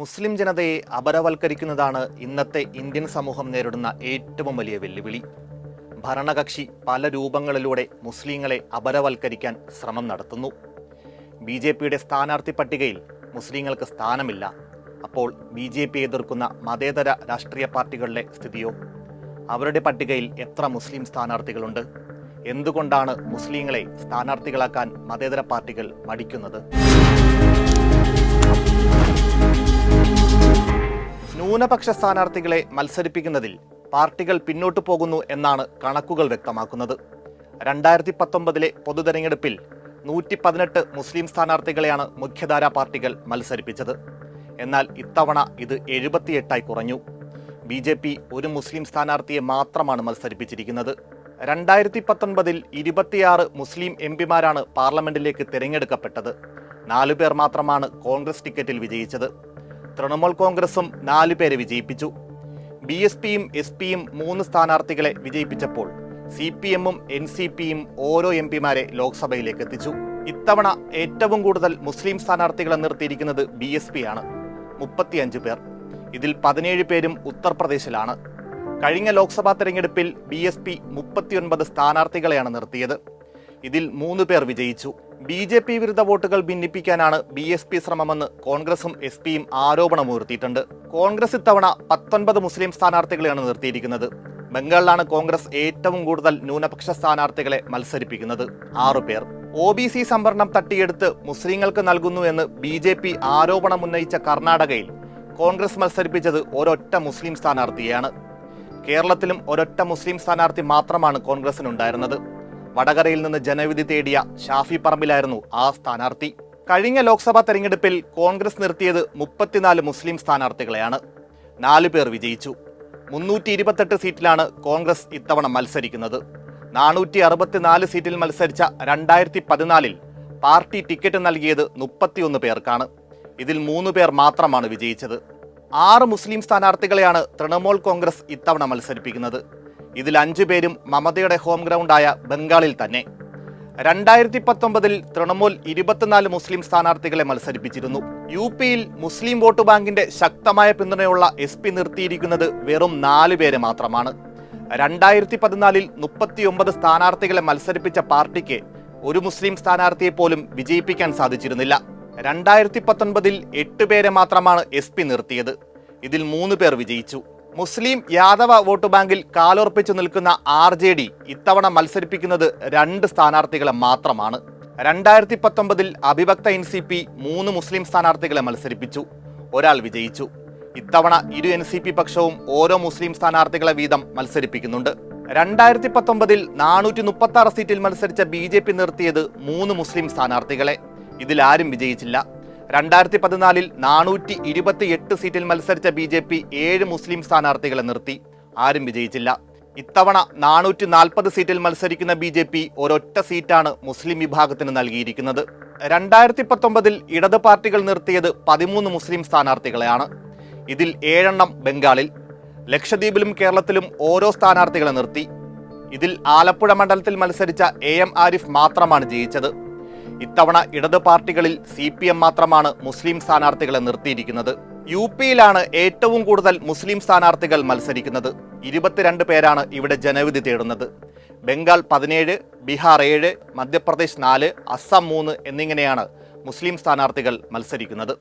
മുസ്ലിം ജനതയെ അപരവൽക്കരിക്കുന്നതാണ് ഇന്നത്തെ ഇന്ത്യൻ സമൂഹം നേരിടുന്ന ഏറ്റവും വലിയ വെല്ലുവിളി. ഭരണകക്ഷി പല രൂപങ്ങളിലൂടെ മുസ്ലിങ്ങളെ അപരവൽക്കരിക്കാൻ ശ്രമം നടത്തുന്നു. ബി ജെ പിയുടെ സ്ഥാനാർത്ഥി പട്ടികയിൽ മുസ്ലിങ്ങൾക്ക് സ്ഥാനമില്ല. അപ്പോൾ ബി ജെ പി എതിർക്കുന്ന മതേതര രാഷ്ട്രീയ പാർട്ടികളുടെ സ്ഥിതിയോ? അവരുടെ പട്ടികയിൽ എത്ര മുസ്ലിം സ്ഥാനാർത്ഥികളുണ്ട്? എന്തുകൊണ്ടാണ് മുസ്ലിങ്ങളെ സ്ഥാനാർത്ഥികളാക്കാൻ മതേതര പാർട്ടികൾ മടിക്കുന്നത്? ന്യൂനപക്ഷ സ്ഥാനാർത്ഥികളെ മത്സരിപ്പിക്കുന്നതിൽ പാർട്ടികൾ പിന്നോട്ടു പോകുന്നു എന്നാണ് കണക്കുകൾ വ്യക്തമാക്കുന്നത്. രണ്ടായിരത്തി പത്തൊമ്പതിലെ പൊതുതെരഞ്ഞെടുപ്പിൽ നൂറ്റി പതിനെട്ട് മുസ്ലിം സ്ഥാനാർത്ഥികളെയാണ് മുഖ്യധാരാ പാർട്ടികൾ മത്സരിപ്പിച്ചത്. എന്നാൽ ഇത്തവണ ഇത് എഴുപത്തിയെട്ടായി കുറഞ്ഞു. ബി ജെ പി ഒരു മുസ്ലിം സ്ഥാനാർത്ഥിയെ മാത്രമാണ് മത്സരിപ്പിച്ചിരിക്കുന്നത്. രണ്ടായിരത്തി പത്തൊൻപതിൽ ഇരുപത്തിയാറ് മുസ്ലിം എം പിമാരാണ് പാർലമെന്റിലേക്ക് തിരഞ്ഞെടുക്കപ്പെട്ടത്. നാലുപേർ മാത്രമാണ് കോൺഗ്രസ് ടിക്കറ്റിൽ വിജയിച്ചത്. തൃണമൂൽ കോൺഗ്രസും നാലു പേരെ വിജയിപ്പിച്ചു. ബി എസ് പിയും എസ് പിയും മൂന്ന് സ്ഥാനാർത്ഥികളെ വിജയിപ്പിച്ചപ്പോൾ സി പി എമ്മും എൻ സി പിയും ഓരോ എം പിമാരെ ലോക്സഭയിലേക്ക് എത്തിച്ചു. ഇത്തവണ ഏറ്റവും കൂടുതൽ മുസ്ലിം സ്ഥാനാർത്ഥികളെ നിർത്തിയിരിക്കുന്നത് ബി എസ് പി ആണ് മുപ്പത്തിയഞ്ച് പേർ. ഇതിൽ പതിനേഴ് പേരും ഉത്തർപ്രദേശിലാണ്. കഴിഞ്ഞ ലോക്സഭാ തെരഞ്ഞെടുപ്പിൽ ബി എസ് പി മുപ്പത്തിയൊൻപത് സ്ഥാനാർത്ഥികളെയാണ് നിർത്തിയത്. ഇതിൽ മൂന്ന് പേർ വിജയിച്ചു. ബി ജെ പി വിരുദ്ധ വോട്ടുകൾ ഭിന്നിപ്പിക്കാനാണ് ബി എസ് പി ശ്രമമെന്ന് കോൺഗ്രസും എസ് പിയും ആരോപണമുയർത്തിയിട്ടുണ്ട്. കോൺഗ്രസ് ഇത്തവണ പത്തൊൻപത് മുസ്ലിം സ്ഥാനാർത്ഥികളെയാണ് നിർത്തിയിരിക്കുന്നത്. ബംഗാളിലാണ് കോൺഗ്രസ് ഏറ്റവും കൂടുതൽ ന്യൂനപക്ഷ സ്ഥാനാർത്ഥികളെ മത്സരിപ്പിക്കുന്നത്. ആറു പേർ. ഒ ബി സി സംവരണം തട്ടിയെടുത്ത് മുസ്ലിങ്ങൾക്ക് നൽകുന്നു എന്ന് ബി ജെ പി ആരോപണമുന്നയിച്ച കർണാടകയിൽ കോൺഗ്രസ് മത്സരിപ്പിച്ചത് ഒരൊറ്റ മുസ്ലിം സ്ഥാനാർത്ഥിയാണ് കേരളത്തിലും ഒരൊറ്റ മുസ്ലിം സ്ഥാനാർത്ഥി മാത്രമാണ് കോൺഗ്രസിനുണ്ടായിരുന്നത്. വടകരയിൽ നിന്ന് ജനവിധി തേടിയ ഷാഫി പറമ്പിലായിരുന്നു ആ സ്ഥാനാർത്ഥി. കഴിഞ്ഞ ലോക്സഭാ തെരഞ്ഞെടുപ്പിൽ കോൺഗ്രസ് നിർത്തിയത് മുപ്പത്തിനാല് മുസ്ലിം സ്ഥാനാർത്ഥികളെയാണ്. നാലു പേർ വിജയിച്ചു. മുന്നൂറ്റി ഇരുപത്തെട്ട് സീറ്റിലാണ് കോൺഗ്രസ് ഇത്തവണ മത്സരിക്കുന്നത്. നാനൂറ്റി അറുപത്തിനാല് സീറ്റിൽ മത്സരിച്ച രണ്ടായിരത്തി പതിനാലിൽ പാർട്ടി ടിക്കറ്റ് നൽകിയത് മുപ്പത്തിയൊന്ന് പേർക്കാണ്. ഇതിൽ മൂന്ന് പേർ മാത്രമാണ് വിജയിച്ചത്. ആറ് മുസ്ലിം സ്ഥാനാർത്ഥികളെയാണ് തൃണമൂൽ കോൺഗ്രസ് ഇത്തവണ മത്സരിപ്പിക്കുന്നത്. ഇതിൽ അഞ്ചു പേരും മമതയുടെ ഹോം ഗ്രൗണ്ടായ ബംഗാളിൽ തന്നെ. രണ്ടായിരത്തി പത്തൊമ്പതിൽ തൃണമൂൽ ഇരുപത്തിനാല് മുസ്ലിം സ്ഥാനാർത്ഥികളെ മത്സരിപ്പിച്ചിരുന്നു. യു പിയിൽ മുസ്ലിം വോട്ട് ബാങ്കിന്റെ ശക്തമായ പിന്തുണയുള്ള എസ് പി നിർത്തിയിരിക്കുന്നത് വെറും നാല് പേര് മാത്രമാണ്. രണ്ടായിരത്തി പതിനാലിൽ മുപ്പത്തിയൊമ്പത് സ്ഥാനാർത്ഥികളെ മത്സരിപ്പിച്ച പാർട്ടിക്ക് ഒരു മുസ്ലിം സ്ഥാനാർത്ഥിയെ പോലും വിജയിപ്പിക്കാൻ സാധിച്ചിരുന്നില്ല. രണ്ടായിരത്തി പത്തൊൻപതിൽ എട്ട് പേരെ മാത്രമാണ് എസ് പി നിർത്തിയത്. ഇതിൽ മൂന്ന് പേർ വിജയിച്ചു. മുസ്ലിം യാദവ വോട്ട് ബാങ്കിൽ കാലുറപ്പിച്ചു നിൽക്കുന്ന ആർ ജെ ഡി ഇത്തവണ മത്സരിപ്പിക്കുന്നത് രണ്ട് സ്ഥാനാർത്ഥികളെ മാത്രമാണ്. രണ്ടായിരത്തി പത്തൊമ്പതിൽ അഭിഭക്ത എൻ സി പി മൂന്ന് മുസ്ലിം സ്ഥാനാർത്ഥികളെ മത്സരിപ്പിച്ചു. ഒരാൾ വിജയിച്ചു. ഇത്തവണ ഇരു എൻ സി പി പക്ഷവും ഓരോ മുസ്ലിം സ്ഥാനാർത്ഥികളെ വീതം മത്സരിപ്പിക്കുന്നുണ്ട്. രണ്ടായിരത്തി പത്തൊമ്പതിൽ നാനൂറ്റി മുപ്പത്തി ആറ് സീറ്റിൽ മത്സരിച്ച ബി ജെ പി നിർത്തിയത് മൂന്ന് മുസ്ലിം സ്ഥാനാർത്ഥികളെ. ഇതിലാരും വിജയിച്ചില്ല. രണ്ടായിരത്തി പതിനാലിൽ നാനൂറ്റി ഇരുപത്തി എട്ട് സീറ്റിൽ മത്സരിച്ച ബി ജെ പി ഏഴ് മുസ്ലിം സ്ഥാനാർത്ഥികളെ നിർത്തി. ആരും വിജയിച്ചില്ല. ഇത്തവണ നാനൂറ്റി നാൽപ്പത് സീറ്റിൽ മത്സരിക്കുന്ന ബി ജെ പി ഒരൊറ്റ സീറ്റാണ് മുസ്ലിം വിഭാഗത്തിന് നൽകിയിരിക്കുന്നത്. രണ്ടായിരത്തി പത്തൊമ്പതിൽ ഇടത് പാർട്ടികൾ നിർത്തിയത് പതിമൂന്ന് മുസ്ലിം സ്ഥാനാർത്ഥികളെയാണ്. ഇതിൽ ഏഴെണ്ണം ബംഗാളിൽ ലക്ഷദ്വീപിലും കേരളത്തിലും ഓരോ സ്ഥാനാർത്ഥികളെ നിർത്തി. ഇതിൽ ആലപ്പുഴ മണ്ഡലത്തിൽ മത്സരിച്ച എ എം ആരിഫ് മാത്രമാണ് ജയിച്ചത്. ഇത്തവണ ഇടത് പാർട്ടികളിൽ സി പി എം മാത്രമാണ് മുസ്ലിം സ്ഥാനാർത്ഥികളെ നിർത്തിയിരിക്കുന്നത്. യു പിയിലാണ് ഏറ്റവും കൂടുതൽ മുസ്ലിം സ്ഥാനാർത്ഥികൾ മത്സരിക്കുന്നത്. ഇരുപത്തിരണ്ട് പേരാണ് ഇവിടെ ജനവിധി തേടുന്നത്. ബംഗാൾ പതിനേഴ് ബീഹാർ ഏഴ് മധ്യപ്രദേശ് നാല് അസം മൂന്ന് എന്നിങ്ങനെയാണ് മുസ്ലിം സ്ഥാനാർത്ഥികൾ മത്സരിക്കുന്നത്.